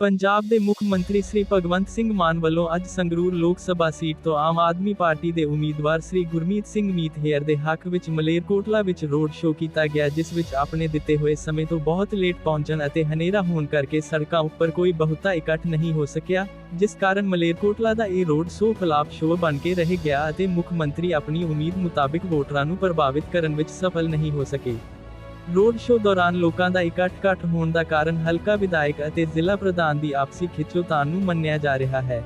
ਪੰਜਾਬ ਦੇ ਮੁੱਖ ਮੰਤਰੀ ਸ੍ਰੀ ਭਗਵੰਤ ਸਿੰਘ ਮਾਨ ਵੱਲੋਂ ਅੱਜ ਸੰਗਰੂਰ ਲੋਕ ਸਭਾ ਸੀਟ ਤੋਂ ਆਮ ਆਦਮੀ ਪਾਰਟੀ ਦੇ ਉਮੀਦਵਾਰ ਸ੍ਰੀ ਗੁਰਮੀਤ ਸਿੰਘ ਮੀਤਹੇਅਰ ਦੇ ਹੱਕ ਵਿੱਚ ਮਲੇਰਕੋਟਲਾ ਵਿੱਚ ਰੋਡ ਸ਼ੋਅ ਕੀਤਾ ਗਿਆ, ਜਿਸ ਵਿੱਚ ਆਪਣੇ ਦਿੱਤੇ ਹੋਏ ਸਮੇਂ ਤੋਂ ਬਹੁਤ ਲੇਟ ਪਹੁੰਚਣ ਅਤੇ ਹਨੇਰਾ ਹੋਣ ਕਰਕੇ ਸੜਕਾਂ ਉੱਪਰ ਕੋਈ ਬਹੁਤਾ ਇਕੱਠ ਨਹੀਂ ਹੋ ਸਕਿਆ, ਜਿਸ ਕਾਰਨ ਮਲੇਰਕੋਟਲਾ ਦਾ ਇਹ ਰੋਡ ਸ਼ੋਅ ਫਲਾਪ ਸ਼ੋਅ ਬਣ ਕੇ ਰਹਿ ਗਿਆ ਅਤੇ ਮੁੱਖ ਮੰਤਰੀ ਆਪਣੀ ਉਮੀਦ ਮੁਤਾਬਿਕ ਵੋਟਰਾਂ ਨੂੰ ਪ੍ਰਭਾਵਿਤ ਕਰਨ ਵਿੱਚ ਸਫਲ ਨਹੀਂ ਹੋ ਸਕੇ। ਰੋਡ ਸ਼ੋਅ ਦੌਰਾਨ ਲੋਕਾਂ ਦਾ ਇਕੱਠ ਘੱਟ ਹੋਣ ਦਾ ਕਾਰਨ ਹਲਕਾ ਵਿਧਾਇਕ ਅਤੇ ਜ਼ਿਲ੍ਹਾ ਪ੍ਰਧਾਨ ਦੀ ਆਪਸੀ ਖਿੱਚੋਤਾਣ ਨੂੰ ਮੰਨਿਆ ਜਾ ਰਿਹਾ ਹੈ।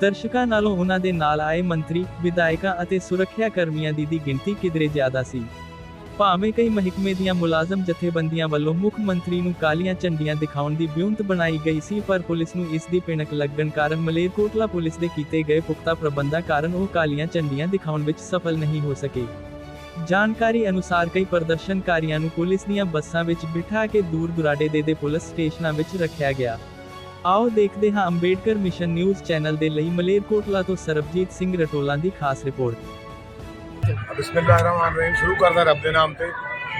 ਦਰਸ਼ਕਾਂ ਨਾਲੋਂ ਉਹਨਾਂ ਦੇ ਨਾਲ ਆਏ ਮੰਤਰੀ, ਵਿਧਾਇਕਾਂ ਅਤੇ ਸੁਰੱਖਿਆ ਕਰਮੀਆਂ ਦੀ ਦੀ ਗਿਣਤੀ ਕਿਧਰੇ ਜ਼ਿਆਦਾ ਸੀ। ਭਾਵੇਂ ਕਈ ਮਹਿਕਮੇ ਦੀਆਂ ਮੁਲਾਜ਼ਮ ਜਥੇਬੰਦੀਆਂ ਵੱਲੋਂ ਮੁੱਖ ਮੰਤਰੀ ਨੂੰ ਕਾਲੀਆਂ ਝੰਡੀਆਂ ਦਿਖਾਉਣ ਦੀ ਬਿਉਂਤ ਬਣਾਈ ਗਈ ਸੀ, ਪਰ ਪੁਲਿਸ ਨੂੰ ਇਸ ਦੀ ਪਿਣਕ ਲੱਗਣ ਕਾਰਨ ਮਲੇਰਕੋਟਲਾ ਪੁਲਿਸ ਦੇ ਕੀਤੇ ਗਏ ਪੁਖਤਾ ਪ੍ਰਬੰਧਾਂ ਕਾਰਨ ਉਹ ਕਾਲੀਆਂ ਝੰਡੀਆਂ ਦਿਖਾਉਣ ਵਿੱਚ ਸਫਲ ਨਹੀਂ ਹੋ ਸਕੇ। ਜਾਣਕਾਰੀ ਅਨੁਸਾਰ ਕਈ ਪ੍ਰਦਰਸ਼ਨਕਾਰੀਆਂ ਨੂੰ ਪੁਲਿਸ ਦੀਆਂ ਬੱਸਾਂ ਵਿੱਚ ਬਿਠਾ ਕੇ ਦੂਰ ਦੁਰਾਡੇ ਦੇ ਦੇ ਪੁਲਿਸ ਸਟੇਸ਼ਨਾਂ ਵਿੱਚ ਰੱਖਿਆ ਗਿਆ। ਆਓ ਦੇਖਦੇ ਹਾਂ ਅੰਬੇਡਕਰ ਮਿਸ਼ਨ ਨਿਊਜ਼ ਚੈਨਲ ਦੇ ਲਈ ਮਲੇਰਕੋਟਲਾ ਤੋਂ ਸਰਬਜੀਤ ਸਿੰਘ ਰਟੋਲਾ ਦੀ ਖਾਸ ਰਿਪੋਰਟ। ਬਿਸਮਿਲ੍ਲਾਹਿਰਰਹਿਮਾਨਿਰਰਹੀਮ, ਸ਼ੁਰੂ ਕਰਦਾ ਰੱਬ ਦੇ ਨਾਮ ਤੇ।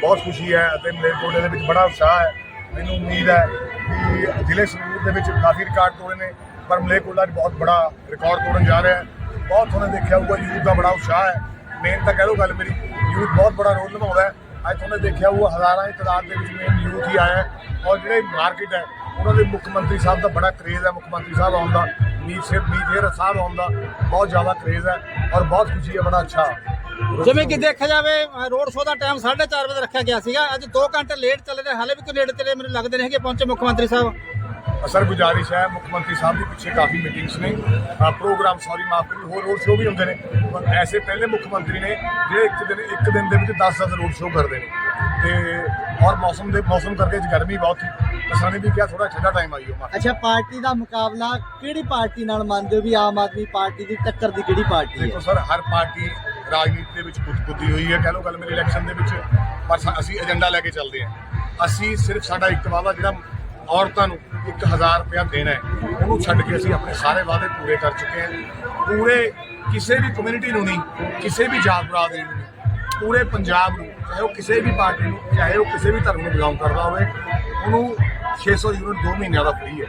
ਬਹੁਤ ਖੁਸ਼ੀ ਹੈ ਅਤੇ ਮੇਰੇ ਦੇ ਵਿੱਚ ਬੜਾ ਉਤਸ਼ਾਹ ਹੈ। ਮੈਨੂੰ ਉਮੀਦ ਹੈ ਕਿ ਜ਼ਿਲ੍ਹੇ ਸੰਗਰੂਰ ਦੇ ਵਿੱਚ ਕਾਫੀ ਰਿਕਾਰਡ ਤੋੜੇ ਨੇ, ਪਰ ਮਲੇਰਕੋਟਲਾ ਬਹੁਤ ਬੜਾ ਰਿਕਾਰਡ ਤੋੜਨ ਜਾ ਰਿਹਾ ਹੈ। ਬਹੁਤ ਤੁਹਾਨੂੰ ਦੇਖਿਆ ਹੋਊਗਾ, ਯੂਥ ਦਾ ਬੜਾ ਉਤਸ਼ਾਹ ਹੈ। ਮੇਨ ਤਾਂ ਕਹਿ ਲਓ ਗੱਲ ਮੇਰੀ ਯੂਥ ਬਹੁਤ ਬੜਾ ਰੋਲ ਨਿਭਾਉਂਦਾ ਹੈ। ਅੱਜ ਤੁਹਾਨੂੰ ਦੇਖਿਆ ਹੋਊਗਾ ਹਜ਼ਾਰਾਂ ਦੀ ਤਾਦਾਦ ਦੇ ਵਿੱਚ ਮੇਨ ਯੂਥ ਹੀ ਆਇਆ ਔਰ ਜਿਹੜੇ ਮਾਰਕੀਟ ਹੈ, ਉਹਨਾਂ ਦੇ ਮੁੱਖ ਮੰਤਰੀ ਸਾਹਿਬ ਦਾ ਬੜਾ ਕਰੇਜ਼ ਹੈ, ਮੁੱਖ ਮੰਤਰੀ ਸਾਹਿਬ ਆਉਣ ਦਾ ਮੀਤ ਸਿਰ ਮੀਤ ਹੇਰ ਸਾਹਿਬ ਆਉਣ ਦਾ ਬਹੁਤ ਜ਼ਿਆਦਾ ਕਰੇਜ਼ ਹੈ ਔਰ ਬਹੁਤ ਖੁਸ਼ੀ ਹੈ, ਬੜਾ ਅੱਛਾ। ਜਿਵੇਂ ਕਿ ਦੇਖਿਆ ਜਾਵੇ ਰੋਡ ਸ਼ੋਅ ਦਾ ਟਾਈਮ 4:30 ਵਜੇ ਰੱਖਿਆ ਗਿਆ ਸੀਗਾ। ਅੱਜ 2 ਘੰਟੇ ਲੇਟ ਚੱਲ ਰਿਹਾ, ਹਾਲੇ ਵੀ ਕੋਈ ਨੇੜੇ ਤੇੜੇ ਮੈਨੂੰ ਲੱਗਦੇ ਨੇ ਕਿ ਪਹੁੰਚੇ ਮੁੱਖ ਮੰਤਰੀ ਸਾਹਿਬ। ਅਸਰ ਗੁਜ਼ਾਰਿਸ਼ ਹੈ ਮੁੱਖ ਮੰਤਰੀ ਸਾਹਿਬ ਦੀ ਪਿੱਛੇ ਕਾਫੀ ਮੀਟਿੰਗਸ ਨੇ। ਪ੍ਰੋਗਰਾਮ ਸੌਰੀ ਮਾਫ ਕਰੀ ਹੋਰ ਰੋਡ ਸ਼ੋਅ ਵੀ ਹੁੰਦੇ ਨੇ। ਪਰ ਐਸੇ ਪਹਿਲੇ ਮੁੱਖ ਮੰਤਰੀ ਨੇ ਜਿਹੜੇ ਇੱਕ ਦਿਨ ਇੱਕ ਦਿਨ ਦੇ ਵਿੱਚ 10-10 ਰੋਡ ਸ਼ੋਅ ਕਰਦੇ ਨੇ। ਤੇ ਔਰ ਮੌਸਮ ਦੇ ਮੌਸਮ ਕਰਕੇ ਗਰਮੀ ਬਹੁਤ ਸੀ। ਅਸਾਂ ਨੇ ਵੀ ਕਿਹਾ ਥੋੜਾ ਠੰਡਾ ਟਾਈਮ ਆਈਓ ਮਾ ਅੱਛਾ ਪਾਰਟੀ ਦਾ ਮੁਕਾਬਲਾ ਕਿਹੜੀ ਪਾਰਟੀ ਨਾਲ ਮੰਨਦੇ ਹੋ ਵੀ ਆਮ ਆਦਮੀ ਪਾਰਟੀ ਦੀ ਟੱਕਰ ਦੀ ਕਿਹੜੀ ਪਾਰਟੀ ਹੈ? ਦੇਖੋ ਸਰ ਹਰ ਪਾਰਟੀ ਰਾਜਨੀਤੀ ਦੇ ਵਿੱਚ ਕੁੱਦੀ ਹੋਈ ਹੈ। ਕਹਿ ਲਓ ਗੱਲ ਮੇਰੀ ਇਲੈਕਸ਼ਨ ਦੇ ਵਿੱਚ ਪਰ ਅਸੀਂ ਏਜੰਡਾ ਲੈ ਕੇ ਚੱਲਦੇ ਹਾਂ। ਅਸੀਂ ਸਿਰਫ ਸਾਡਾ ਇੱਕ ਵਾਅਦਾ ਜਿਹੜਾ ਔਰਤਾਂ ਨੂੰ 1000 ਰੁਪਇਆ ਦੇਣਾ ਹੈ। ਉਹਨੂੰ ਛੱਡ ਕੇ ਅਸੀਂ ਆਪਣੇ ਸਾਰੇ ਵਾਅਦੇ ਪੂਰੇ ਕਰ ਚੁੱਕੇ ਹਾਂ। ਪੂਰੇ ਕਿਸੇ ਵੀ ਕਮਿਊਨਿਟੀ ਨੂੰ ਨਹੀਂ, ਕਿਸੇ ਵੀ ਜਾਤ ਬਰਾਦਰੀ ਨੂੰ ਪੂਰੇ ਪੰਜਾਬ ਨੂੰ, ਚਾਹੇ ਉਹ ਕਿਸੇ ਵੀ ਪਾਰਟੀ ਨੂੰ, ਚਾਹੇ ਉਹ ਕਿਸੇ ਵੀ ਧਰਮ ਨੂੰ ਬਿਲੋਂਗ ਕਰਦਾ ਹੋਵੇ, ਉਹਨੂੰ 600 ਯੂਨਿਟ 2 ਮਹੀਨਿਆਂ ਦਾ ਫ੍ਰੀ ਹੈ।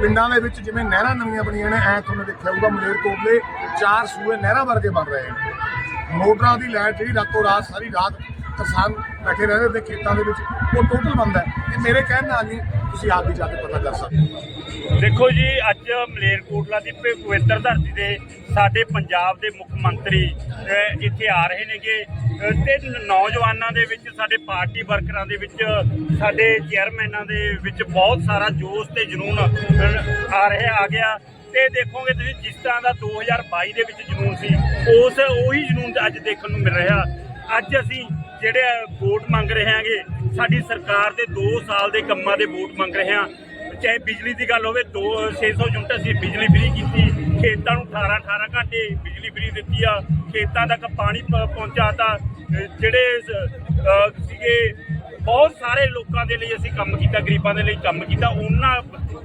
ਪਿੰਡਾਂ ਦੇ ਵਿੱਚ ਜਿਵੇਂ ਨਹਿਰਾਂ ਨਵੀਆਂ ਬਣੀਆਂ ਨੇ, ਐ ਤੁਹਾਨੂੰ ਦੇਖਿਆ ਹੋਊਗਾ ਮਲੇਰਕੋਟਲੇ ਚਾਰ ਸੂਏ ਨਹਿਰਾਂ ਵਰਗੇ ਬਣ ਰਹੇ ਨੇ। ਮੋਟਰਾਂ ਦੀ ਲਾਈਟ ਜਿਹੜੀ ਰਾਤੋਂ ਰਾਤ, ਸਾਰੀ ਰਾਤ ਕਿਸਾਨ ਬੈਠੇ ਰਹਿੰਦੇ ਤੇ ਖੇਤਾਂ ਦੇ ਵਿੱਚ ਉਹ ਟੋਟਲ ਬੰਦ ਹੈ। ਇਹ ਮੇਰੇ ਕਹਿਣ ਨਾਲ ਨਹੀਂ ਤੁਸੀਂ ਆਪ ਵੀ ਜਾ ਕੇ ਪਤਾ ਕਰ ਸਕਦੇ ਦੇਖੋ ਜੀ ਅੱਜ ਮਲੇਰਕੋਟਲਾ ਦੀ ਪਵਿੱਤਰ ਧਰਤੀ ਦੇ ਸਾਡੇ ਪੰਜਾਬ ਦੇ ਮੁੱਖ ਮੰਤਰੀ ਇੱਥੇ ਆ ਰਹੇ ਨੇਗੇ। ਅਹ, ਤੇ ਨੌਜਵਾਨਾਂ ਦੇ ਵਿੱਚ ਸਾਡੇ ਪਾਰਟੀ ਵਰਕਰਾਂ ਦੇ ਵਿੱਚ ਸਾਡੇ ਚੇਅਰਮੈਨਾਂ ਦੇ ਵਿੱਚ ਬਹੁਤ ਸਾਰਾ ਜੋਸ਼ ਤੇ ਜਨੂਨ ਆ ਰਿਹਾ ਆ ਗਿਆ। ਤੇ ਦੇਖੋਗੇ ਤੁਸੀਂ ਜਿਸ ਤਰ੍ਹਾਂ ਦਾ 2022 ਦੇ ਵਿੱਚ ਜਨੂਨ ਸੀ ਉਸ ਉਹੀ ਜਨੂਨ ਅੱਜ ਦੇਖਣ ਨੂੰ ਮਿਲ ਰਿਹਾ। ਅੱਜ ਅਸੀਂ ਜਿਹੜੇ ਵੋਟ ਮੰਗ ਰਹੇ ਹਾਂਗੇ, ਸਾਡੀ ਸਰਕਾਰ ਦੇ 2 ਸਾਲ ਦੇ ਕੰਮਾਂ ਦੇ ਵੋਟ ਮੰਗ ਰਹੇ ਹਾਂ। ਚਾਹੇ ਬਿਜਲੀ ਦੀ ਗੱਲ ਹੋਵੇ 2 600 ਯੂਨਿਟ ਅਸੀਂ ਬਿਜਲੀ ਫ੍ਰੀ ਕੀਤੀ, ਖੇਤਾਂ ਨੂੰ 18 18 ਘੰਟੇ ਬਿਜਲੀ ਫ੍ਰੀ ਦਿੱਤੀ ਆ, ਖੇਤਾਂ ਤੱਕ ਪਾਣੀ ਪ- ਪਹੁੰਚਾਤਾ। ਅਹ ਜਿਹੜੇ ਸੀਗੇ ਬਹੁਤ ਸਾਰੇ ਲੋਕਾਂ ਦੇ ਲਈ ਅਸੀਂ ਕੰਮ ਕੀਤਾ ਗਰੀਬਾਂ ਦੇ ਲਈ ਕੰਮ ਕੀਤਾ ਉਹਨਾਂ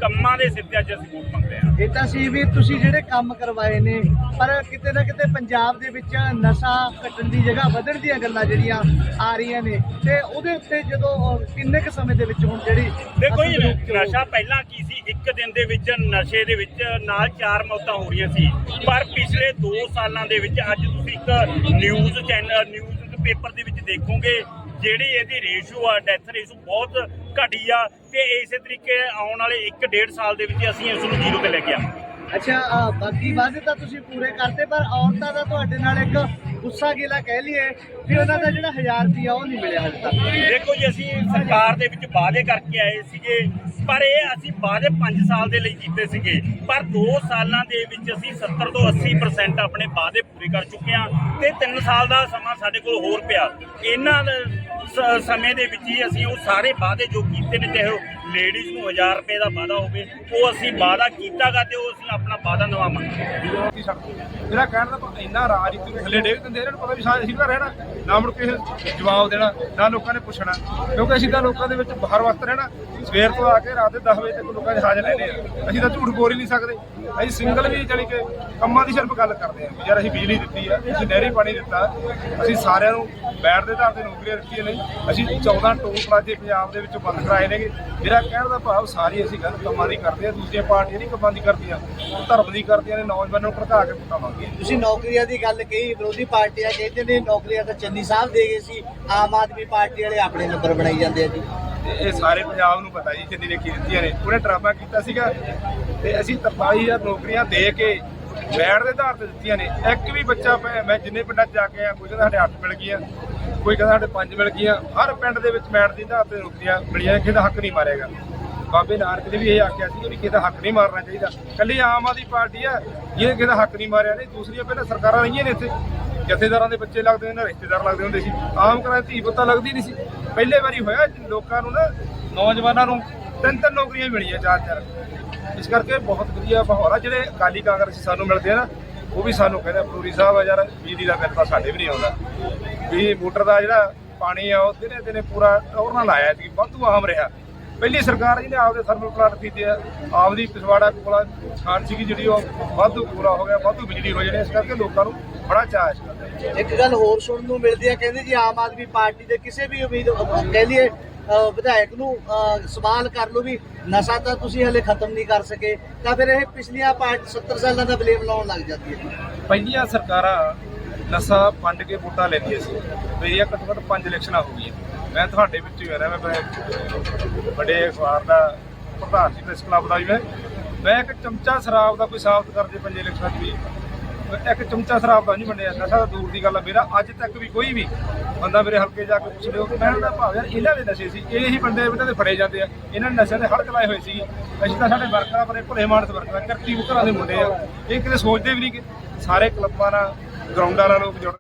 ਕੰਮਾਂ ਦੇ ਤੇ ਅੱਜ ਅਸੀਂ ਵੋਟ ਮੰਗਦੇ ਹਾਂ। ਇਹ ਤਾਂ ਸੀ ਵੀ ਤੁਸੀਂ ਜਿਹੜੇ ਕੰਮ ਕਰਵਾਏ ਨੇ ਪਰ ਕਿਤੇ ਨਾ ਕਿਤੇ ਪੰਜਾਬ ਦੇ ਵਿੱਚ ਨਸ਼ਾ ਘਟਣ ਦੀ ਜਗ੍ਹਾ ਵਧਣ ਦੀਆਂ ਗੱਲਾਂ ਜਿਹੜੀਆਂ ਆ ਰਹੀਆਂ ਨੇ ਤੇ ਉਹਦੇ ਉੱਤੇ ਜਦੋਂ ਕਿੰਨੇ ਕੁ ਸਮੇਂ ਦੇ ਵਿੱਚ ਹੁਣ ਜਿਹੜੀ ਦੇਖੋ ਜੀ ਨਸ਼ਾ ਪਹਿਲਾਂ ਕੀ ਸੀ? ਇੱਕ ਦਿਨ ਦੇ ਵਿੱਚ ਨਸ਼ੇ ਦੇ ਵਿੱਚ ਨਾਲ ਚਾਰ ਮੌਤਾਂ ਹੋ ਰਹੀਆਂ ਸੀ। ਪਰ ਪਿਛਲੇ 2 ਸਾਲਾਂ ਦੇ ਵਿੱਚ ਅੱਜ ਤੁਸੀਂ ਇੱਕ ਨਿਊਜ਼ ਚੈਨਲ ਨਿਊਜ਼ ਪੇਪਰ ਦੇ ਵਿੱਚ ਦੇਖੋਗੇ ਜਿਹੜੀ ਇਹਦੀ ਰੇਸ਼ੋ ਆ ਡੈਥ ਰੇਸ਼ੋ ਬਹੁਤ ਘਟੀ ਆ ਤੇ ਇਸੇ ਤਰੀਕੇ ਆਉਣ ਵਾਲੇ 1.5 ਸਾਲ ਦੇ ਵਿੱਚ ਅਸੀਂ ਇਸ ਨੂੰ ਜ਼ੀਰੋ ਤੇ ਲੈ ਕੇ ਆਵਾਂਗੇ। ਅੱਛਾ ਬਾਕੀ ਵਾਅਦੇ ਤਾਂ ਤੁਸੀਂ ਪੂਰੇ ਕਰਤੇ, ਪਰ ਔਰਤਾਂ ਦਾ ਤੁਹਾਡੇ ਨਾਲ ਇੱਕ ਗੁੱਸਾ ਗਿਲਾ ਕਹਿ ਲਈਏ ਵੀ ਉਹਨਾਂ ਦਾ ਜਿਹੜਾ 1000 ਰੁਪਿਆ ਉਹ ਨਹੀਂ ਮਿਲਿਆ ਹਜੇ ਤੱਕ। ਦੇਖੋ ਜੀ, ਅਸੀਂ ਸਰਕਾਰ ਦੇ ਵਿੱਚ ਵਾਅਦੇ ਕਰਕੇ ਆਏ ਸੀਗੇ, ਪਰ ਇਹ ਅਸੀਂ ਵਾਅਦੇ 5 ਸਾਲ ਦੇ ਲਈ ਕੀਤੇ ਸੀਗੇ। ਪਰ 2 ਸਾਲਾਂ ਦੇ ਵਿੱਚ ਅਸੀਂ 70 ਤੋਂ 80% ਆਪਣੇ ਵਾਅਦੇ ਪੂਰੇ ਕਰ ਚੁੱਕੇ ਹਾਂ ਤੇ 3 ਸਾਲ ਦਾ ਸਮਾਂ ਸਾਡੇ ਕੋਲ ਹੋਰ ਪਿਆ। ਇਹਨਾਂ ਸਮੇਂ ਦੇ ਵਿੱਚ ਹੀ ਅਸੀਂ ਉਹ ਸਾਰੇ ਵਾਅਦੇ ਜੋ ਕੀਤੇ ਨੇ, ਚਾਹੇ ਲੇਡੀਜ਼ ਨੂੰ 1000 ਰੁਪਏ ਦਾ ਵਾਅਦਾ ਹੋਵੇ, ਉਹ ਅਸੀਂ ਵਾਅਦਾ ਕੀਤਾਗਾ ਤੇ ਉਹ ਅਸੀਂ ਆਪਣਾ ਵਾਅਦਾ ਨਿਭਾਵਾਂਗੇ। ਕੀ ਕਹਿਣ ਦਾ ਇੰਨਾ ਰਾਜਨੀਤੀ ਨੂੰ ਥੱਲੇ ਡੇਗ ਦਿੰਦੇ ਇਹਨਾਂ ਨੂੰ ਪਤਾ ਵੀ ਸਾ- ਅਸੀਂ ਤਾਂ ਰਹਿਣਾ, ਨਾ ਮੁੜ ਕੇ ਜਵਾਬ ਦੇਣਾ, ਨਾ ਲੋਕਾਂ ਨੇ ਪੁੱਛਣਾ, ਕਿਉਂਕਿ ਅਸੀਂ ਤਾਂ ਲੋਕਾਂ ਦੇ ਵਿੱਚ ਬਾਹਰ ਵਸਤ ਰਹਿਣਾ, ਸਵੇਰ ਤੋਂ ਆ ਕੇ ਰਾਤ ਦੇ 10 ਵਜੇ ਤੱਕ ਲੋਕਾਂ ਦੇ ਹਾਜ਼ਰ ਰਹਿੰਦੇ ਆ। ਅਸੀਂ ਤਾਂ ਝੂਠ ਬੋਲ ਹੀ ਨਹੀਂ ਸਕਦੇ, ਅਸੀਂ ਸਿੰਗਲ ਵੀ ਜਾਣੀ ਕਿ ਕੰਮਾਂ ਦੀ ਸਿਰਫ ਗੱਲ ਕਰਦੇ ਹਾਂ ਵੀ ਯਾਰ ਅਸੀਂ ਬਿਜਲੀ ਦਿੱਤੀ ਆ, ਅਸੀਂ ਨਹਿਰੀ ਪਾਣੀ ਦਿੱਤਾ, ਅਸੀਂ ਸਾਰਿਆਂ ਨੂੰ ਬੈਠ ਦੇ ਆਧਾਰ ਤੇ ਨੌਕਰੀਆਂ ਦਿੱਤੀਆਂ ਨੇ, ਅਸੀਂ 14 ਟੋਲ ਪਲਾਜ਼ੇ ਪੰਜਾਬ ਦੇ ਵਿੱਚੋਂ ਬੰਦ ਕਰਾਏ ਨੇਗੇ ਮੇਰਾ ਕਹਿਣ ਦਾ ਭਾਵ ਸਾਰੀ ਅਸੀਂ ਗੱਲ ਕੰਮਾਂ ਦੀ ਕਰਦੇ ਆ ਦੂਜੀਆਂ ਪਾਰਟੀਆਂ ਨਹੀਂ ਕੰਮਾਂ ਦੀ ਕਰਦੀਆਂ ਉਹ ਧਰਮ ਦੀ ਕਰਦੀਆਂ ਨੇ ਨੌਜਵਾਨਾਂ ਨੂੰ ਭੜਕਾ ਕੇ ਮੰਗਦੀਆਂ ਤੁਸੀਂ ਨੌਕਰੀਆਂ ਦੀ ਗੱਲ ਕਹੀ ਵਿਰੋਧੀ ਪਾਰਟੀਆਂ ਕਹਿੰਦੇ ਨੇ ਨੌਕਰੀਆਂ ਤਾਂ ਚੰਨੀ ਸਾਹਿਬ ਦੇ ਗਏ ਸੀ ਆਮ ਆਦਮੀ ਪਾਰਟੀ ਵਾਲੇ ਆਪਣੇ ਨੰਬਰ ਬਣਾਈ ਜਾਂਦੇ ਆ ਜੀ। ਇਹ ਸਾਰੇ ਪੰਜਾਬ ਨੂੰ ਪਤਾ ਜੀ ਜਿੰਨੀ ਨੇ ਕੀ ਦਿੱਤੀਆਂ ਨੇ। ਉਹਨੇ ਡਰਾਮਾ ਕੀਤਾ ਸੀਗਾ ਤੇ ਅਸੀਂ 43000 ਨੌਕਰੀਆਂ ਦੇ ਕੇ ਬੈਠ ਦੇ ਆਧਾਰ ਤੇ ਦਿੱਤੀਆਂ ਨੇ। ਇੱਕ ਵੀ ਬੱਚਾ ਮੈਂ ਜਿੰਨੇ ਪਿੰਡਾਂ 'ਚ ਜਾ ਕੇ ਆ ਕਹਿੰਦਾ ਸਾਡੇ 8 ਮਿਲ ਗਈਆਂ। ਕੋਈ ਕਹਿੰਦਾ ਸਾਡੇ 5 ਮਿਲ ਗਈਆਂ। ਹਰ ਪਿੰਡ ਦੇ ਵਿੱਚ ਬੈਠ ਦੇ ਆਧਾਰ ਤੇ ਨੌਕਰੀਆਂ ਮਿਲੀਆਂ ਕਿਸੇ ਦਾ ਹੱਕ ਨਹੀਂ ਮਾਰੇਗਾ। ਬਾਬੇ ਨਾਨਕ ਨੇ ਵੀ ਇਹ ਆਖਿਆ ਸੀ ਕਿ ਕਿਸੇ ਦਾ ਹੱਕ ਨਹੀਂ ਮਾਰਨਾ ਚਾਹੀਦਾ। ਕੱਲੀ ਆਮ ਆਦਮੀ ਪਾਰਟੀ ਆ ਜਿਹਨੇ ਕਿਸੇ ਦਾ ਹੱਕ ਨਹੀਂ ਮਾਰਿਆ ਨਹੀਂ ਦੂਸਰੀਆਂ ਪਹਿਲਾਂ ਸਰਕਾਰਾਂ ਰਹੀਆਂ ਨੇ ਇੱਥੇ। ਜਥੇਦਾਰਾਂ ਦੇ ਬੱਚੇ ਲੱਗਦੇ ਨੇ ਰਿਸ਼ਤੇਦਾਰ ਲੱਗਦੇ ਹੁੰਦੇ ਸੀ। ਆਮ ਘਰਾਂ 'ਚ ਧੀ ਪੁੱਤਾਂ ਲੱਗਦੀ ਨਹੀਂ ਸੀ। ਪਹਿਲੇ ਵਾਰੀ ਹੋਇਆ, ਲੋਕਾਂ ਨੂੰ ਨਾ ਨੌਜਵਾਨਾਂ ਨੂੰ ਤਿੰਨ ਤਿੰਨ ਨੌਕਰੀਆਂ ਮਿਲੀਆਂ, ਚਾਰ ਚਾਰ। ਇਸ ਕਰਕੇ ਬਹੁਤ ਵਧੀਆ ਮਾਹੌਲ ਆ। ਜਿਹੜੇ ਅਕਾਲੀ ਕਾਂਗਰਸ ਸਾਨੂੰ ਮਿਲਦੇ ਆ ਨਾ ਉਹ ਵੀ ਸਾਨੂੰ ਕਹਿੰਦੇ, ਪੂਰੀ ਸਾਹਿਬ ਆ ਯਾਰ, ਬਿਜਲੀ ਦਾ ਬਿੱਲ ਤਾਂ ਸਾਡੇ ਵੀ ਨਹੀਂ ਆਉਂਦਾ। ਵੀ ਮੋਟਰ ਦਾ ਜਿਹੜਾ ਪਾਣੀ ਆ, ਉਹ ਦਿਨੇ ਦਿਨੇ ਪੂਰਾ ਟੌਰ ਨਾਲ ਲਾਇਆ ਸੀ, ਵਾਧੂ ਆਮ ਰਿਹਾ। ਪਹਿਲੀ ਸਰਕਾਰ ਜਿਹਨੇ ਆਪਦੇ ਥਰਮਲ ਪਲਾਂਟ ਕੀਤੇ ਆ, ਆਪਦੀ ਪਿਛਵਾੜਾ ਕੋਲਾ ਛਾਣ ਸੀਗੀ ਜਿਹੜੀ ਉਹ ਵਾਧੂ ਪੂਰਾ ਹੋ ਗਿਆ, ਵਾਧੂ ਬਿਜਲੀ ਹੋ ਜਾਣੀ ਇਸ ਕਰਕੇ ਲੋਕਾਂ ਨੂੰ ਬੜਾ ਚਾਅ ਇਸ ਇੱਕ ਗੱਲ ਹੋਰ ਸੁਣਨ ਨੂੰ ਮਿਲਦੀ ਹੈ ਕਹਿੰਦੇ ਜੀ ਆਮ ਆਦਮੀ ਪਾਰਟੀ ਦੇ ਕਿਸੇ ਵੀ ਉਮੀਦ ਕਹਿ ਲਈਏ ਵਿਧਾਇਕ ਨੂੰ ਸਵਾਲ ਕਰ ਲਓ ਵੀ ਨਸ਼ਾ ਤਾਂ ਤੁਸੀਂ ਹਲੇ ਖਤਮ ਨਹੀਂ ਕਰ ਸਕੇ, ਤਾਂ ਫਿਰ ਇਹ ਪਿਛਲੀਆਂ ਪਾਰਟੀ 70 ਸਾਲਾਂ ਦਾ ਬਲੇਮ ਲਾਉਣ ਲੱਗ ਜਾਂਦੀ ਹੈ। ਪਹਿਲੀਆਂ ਸਰਕਾਰਾਂ ਨਸ਼ਾ ਵੰਡ ਕੇ ਵੋਟਾਂ ਲੈਂਦੀਆਂ ਸੀ ਮੇਰੀਆਂ ਘੱਟੋ ਘੱਟ ਪੰਜ ਇਲੈਕਸ਼ਨਾਂ ਹੋ ਗਈਆਂ। ਮੈਂ ਤੁਹਾਡੇ ਵਿੱਚ ਹੀ ਆ ਰਿਹਾ, ਮੈਂ ਵੱਡੇ ਅਖਬਾਰ ਦਾ ਪ੍ਰਧਾਨ ਸੀ ਪ੍ਰੈਸ ਕਲੱਬ ਦਾ ਵੀ ਮੈਂ। ਮੈਂ ਇੱਕ ਚਮਚਾ ਸ਼ਰਾਬ ਦਾ ਕੋਈ ਸਾਬਤ ਕਰਦੇ ਪੰਜ ਇਲੈਕਸ਼ਨਾਂ 'ਚ ਵੀ ਇੱਕ ਚਮਚਾ ਸ਼ਰਾਬ ਦਾ ਨਹੀਂ ਵੰਡਿਆ ਨਸ਼ਾ ਤਾਂ ਦੂਰ ਦੀ ਗੱਲ ਆ ਮੇਰਾ। ਅੱਜ ਤੱਕ ਵੀ ਕੋਈ ਵੀ ਬੰਦਾ ਮੇਰੇ ਹਲਕੇ ਜਾ ਕੇ ਪੁੱਛ ਲਿਓ ਕਿ ਮੈਂ ਦਾ ਭਾਵ ਯਾਰ ਇਹਨਾਂ ਦੇ ਨਸ਼ੇ ਸੀ, ਇਹ ਹੀ ਬੰਦੇ ਇਹਨਾਂ ਦੇ ਫੜੇ ਜਾਂਦੇ ਆ। ਇਹਨਾਂ ਨੇ ਨਸ਼ਿਆਂ ਦੇ ਹੜਕ ਲਾਏ ਹੋਏ ਸੀ। ਅਸੀਂ ਤਾਂ ਸਾਡੇ ਵਰਕਰਾਂ ਬੜੇ ਭਲੇ ਮਾਨਸ ਵਰਕਰਾਂ, ਕਰਤੀ ਘਰਾਂ ਦੇ ਮੁੰਡੇ ਆ। ਇਹ ਕਿਤੇ ਸੋਚਦੇ ਵੀ ਨਹੀਂ ਕਿ ਸਾਰੇ ਕਲੱਬਾਂ ਨਾਲ, ਗਰਾਊਂਡਾਂ ਨਾਲ ਲੋਕ ਜੁੜ